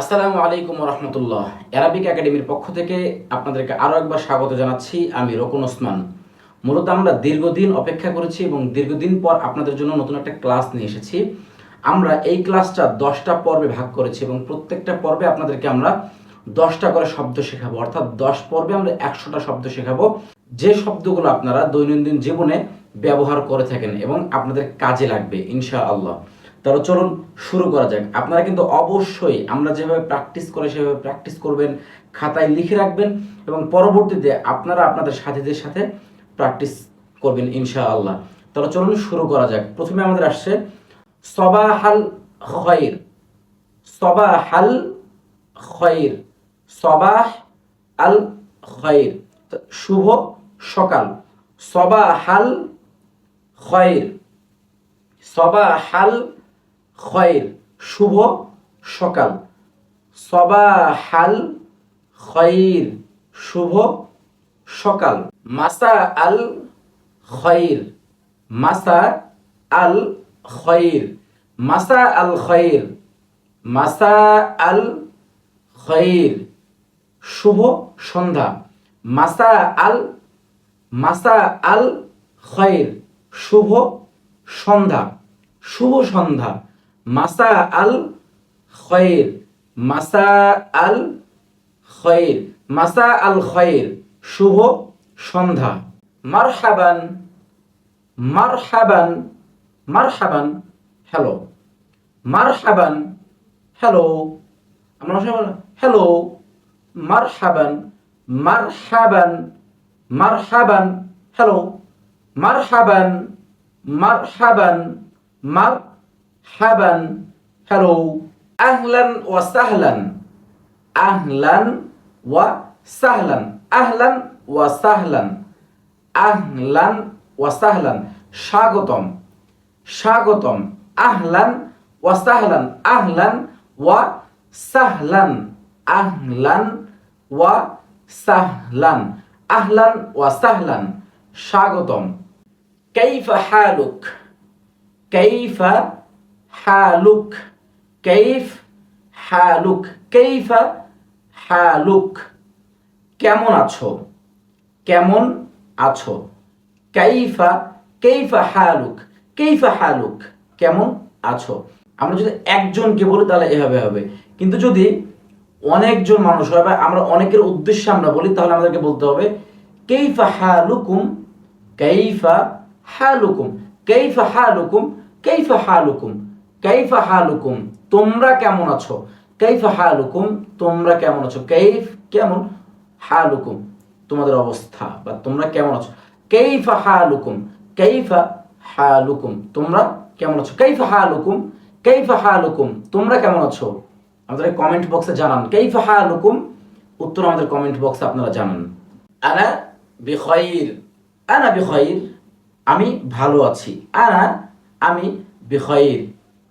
আসসালামু আলাইকুম রহমতুল্লাহ। অ্যারাবিক একাডেমির পক্ষ থেকে আপনাদেরকে আরও একবার স্বাগত জানাচ্ছি আমি রকুন ওসমান। মূলত আমরা দীর্ঘদিন অপেক্ষা করেছি এবং দীর্ঘদিন পর আপনাদের জন্য নতুন একটা ক্লাস নিয়ে এসেছি। আমরা এই ক্লাসটা দশটা পর্বে ভাগ করেছি এবং প্রত্যেকটা পর্বে আপনাদেরকে আমরা দশটা করে শব্দ শেখাবো। অর্থাৎ দশ পর্বে আমরা একশোটা শব্দ শেখাবো। যে শব্দগুলো আপনারা দৈনন্দিন জীবনে ব্যবহার করে থাকেন এবং আপনাদের কাজে লাগবে ইনশা আল্লাহ তাহলে চলুন শুরু করা যাক। আপনারা কিন্তু অবশ্যই আমরা যেভাবে প্র্যাকটিস করে সেভাবে প্র্যাকটিস করবেন, খাতায় লিখে রাখবেন এবং পরবর্তীতে আপনারা আপনাদের সাথীদের সাথে প্র্যাকটিস করবেন ইনশা আল্লাহ তাহলে চলুন শুরু করা যাক। প্রথমে আমাদের আসছে সবাহাল খয়ের সবাহাল খয়ের সবাহ আল খয়ের শুভ সকাল। সবাহাল খয়ের সবাহাল খয়ের, শুভ সকাল। সবাহাল, খয়ের, শুভ সকাল। মাসা আল খয়ের। মাসা আল খয়ের। মাসা আল খয়ের। মাসা আল খয়ের। শুভ সন্ধ্যা। মাসা আল মাসা আল খয়ের। শুভ সন্ধ্যা। শুভ সন্ধ্যা। মাসা আল খয়ের মাসা আল খয়ের মাসা আল খয়ের শুভ সন্ধ্যা। মারহাবান মারহাবান মারহাবান হ্যালো মারহাবান হ্যালো আমরা সবাই হ্যালো মারহাবান মারহাবান মারহাবান হ্যালো মারহাবান মারহাবান মারহাবান হ্যালো আহলান ওয়া সাহলান আহলান ওয়া সাহলান আহলান ওয়া সাহলান আহলান ওয়া সাহলান স্বাগতম স্বাগতম আহলান ওয়া সাহলান আহলান ওয়া সাহলান আহলান ওয়া সাহলান আহলান ওয়া সাহলান স্বাগতম كيف حالك كيف হালুক কেইফ হালুক কেইফা হালুক কেমন আছো? কেমন আছো? কাইফা কেইফা হালুক কেইফা হালুক কেমন আছো? আমরা যদি একজনকে বলি তাহলে এভাবে হবে। কিন্তু যদি অনেকজন মানুষ হয় আমরা অনেকের উদ্দেশ্যে আমরা বলি, তাহলে আমাদেরকে বলতে হবে কেইফা হালুকুম কেইফা হালুকুম কেইফা হালুকুম কেইফা হালুকুম কাইফা হালুকুম, তোমরা কেমন আছো? কাইফা হালুকুম, তোমরা কেমন আছো? কাইফ কেমন? হালুকুম, তোমাদের অবস্থা, বা তোমরা কেমন আছো? কাইফা হালুকুম কাইফা হালুকুম, তোমরা কেমন আছো? কাইফা হালুকুম কাইফা হালুকুম, তোমরা কেমন আছো? আমাদের কমেন্ট বক্সে জানান। কাইফা হালুকুম, উত্তর আমাদের কমেন্ট বক্সে আপনারা জানান। আনা বিখয়ির আনা বিখয়ির আমি ভালো আছি। আনা, আমি বিখয়ির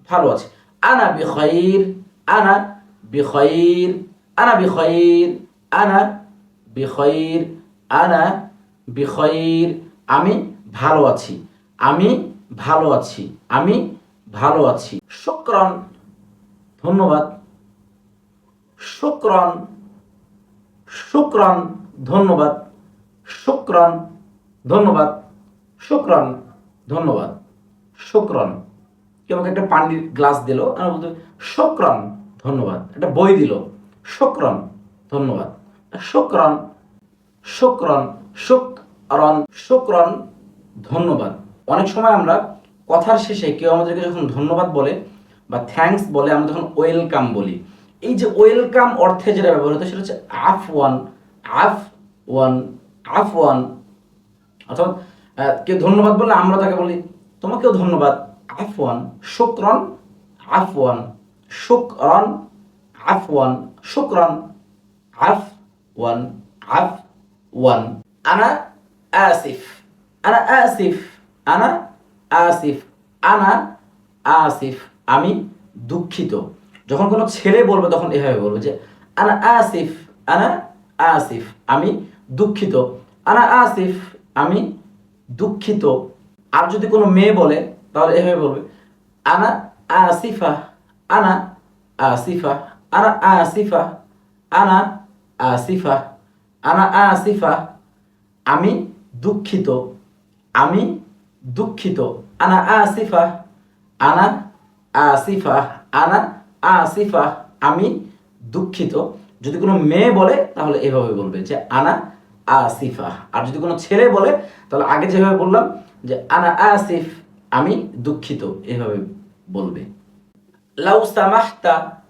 ভালো আছি। আনা বিখয়ির আনা বিখয়ির আনা বিখয়ির আনা বিখয়ির আনা বিখয়ির আমি ভালো আছি, আমি ভালো আছি, আমি ভালো আছি। শুক্রন, ধন্যবাদ। শুক্রন শুক্রন, ধন্যবাদ। শুক্রন ধন্যবাদ। শুক্রন ধন্যবাদ। শুক্রন। কেউ আমাকে একটা পানির গ্লাস দিল? আর বলতে, শুক্রন, ধন্যবাদ। একটা বই দিল, শুক্রন, ধন্যবাদ। শুক্রন শুক্রন শুক্রন শুক্রন, ধন্যবাদ। অনেক সময় আমরা কথার শেষে কেউ আমাদেরকে যখন ধন্যবাদ বলে বা থ্যাঙ্কস বলে, আমরা তখন ওয়েলকাম বলি। এই যে ওয়েলকাম অর্থে যেটা ব্যবহার হতো সেটা হচ্ছে আফ ওয়ান আফ ওয়ান আফ ওয়ান অর্থাৎ কেউ ধন্যবাদ বললে আমরা তাকে বলি, তোমাকেও ধন্যবাদ। আফওয়ান, শুক্রন আফওয়ান শুক্রন আফওয়ান, শুক্রন আফ ওয়ান আফ ওয়ান আনা আসিফ আনা আসিফ আনা আসিফ আনা আসিফ। আমি দুঃখিত। যখন কোনো ছেলে বলবে, তখন এভাবে বলবে যে, আনা আসিফ আনা আসিফ, আমি দুঃখিত। আনা আসিফ, আমি দুঃখিত। আর যদি কোনো মেয়ে বলে তাহলে এভাবে বলবে, আনা আসিফা আনা আসিফা আনা আসিফা আনা আসিফা আনা আসিফা, আমি দুঃখিত আমি দুঃখিত, আনা আসিফা আনা আসিফা আনা আসিফা, আমি দুঃখিত। যদি কোনো মেয়ে বলে, তাহলে এভাবে বলবে যে, আনা আসিফা। আর যদি কোনো ছেলে বলে, তাহলে আগে যেভাবে বললাম যে, আনা আসিফ আমি দুঃখিত, এভাবে বলবে। লাউ সামাহতা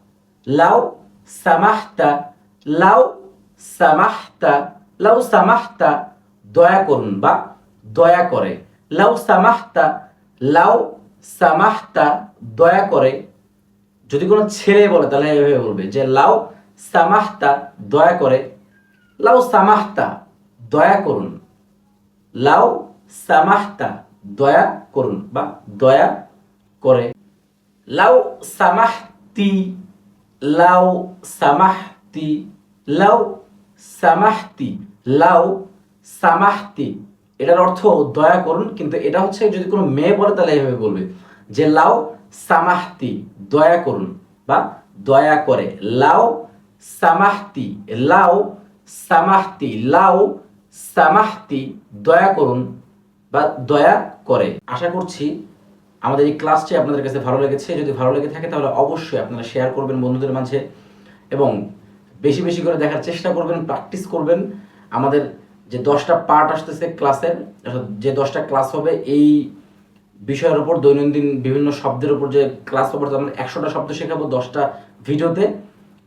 লাউ সামাহতা লাউ সামাহতা লাউ সামাহতা, দয়া করুন বা দয়া করে। লাউ সামাহতা লাউ সামাহতা, দয়া করে। যদি কোনো ছেলে বলে, তাহলে এভাবে বলবে যে, লাউ সামাহতা, দয়া করে। লাউ সামাহতা, দয়া করুন। লাউ সামাহতা দয়া করুন বা দয়া করে। লাউ সামাহতি লাউ সামাহতি লাউ সামাহতি লাউ সামাহতি। এটার অর্থ দয়া করুন, কিন্তু এটা হচ্ছে যদি কোনো মেয়ে বলে তাহলে এইভাবে বলবে যে লাউ সামাহতি, দয়া করুন বা দয়া করে। লাউ সামাহতি লাউ সামাহতি লাউ সামাহতি, দয়া করুন। বা দয়া করে। আশা করছি আমাদের এই ক্লাসটি আপনাদের কাছে ভালো লেগেছে। যদি ভালো লেগে থাকে তাহলে অবশ্যই আপনারা শেয়ার করবেন বন্ধুদের মাঝে এবং বেশি বেশি করে দেখার চেষ্টা করবেন প্র্যাকটিস করবেন। আমাদের যে দশটা পার্ট আসতেছে ক্লাসের যে দশটা ক্লাস হবে, এই বিষয়ের উপর দৈনন্দিন বিভিন্ন শব্দের উপর যে ক্লাস হবে আমরা একশোটা শব্দ শেখাবো দশটা ভিডিওতে।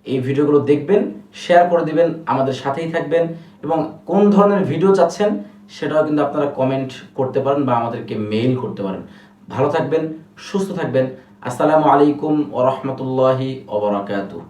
এই ভিডিওগুলো দেখবেন শেয়ার করে দিবেন, আমাদের সাথেই থাকবেন এবং কোন ধরনের ভিডিও চাচ্ছেন সেটাও কিন্তু আপনারা কমেন্ট করতে পারেন বা আমাদেরকে মেইল করতে পারেন। ভালো থাকবেন, সুস্থ থাকবেন। আসসালামু আলাইকুম ও রহমতুল্লাহি ওবরাকাতুহ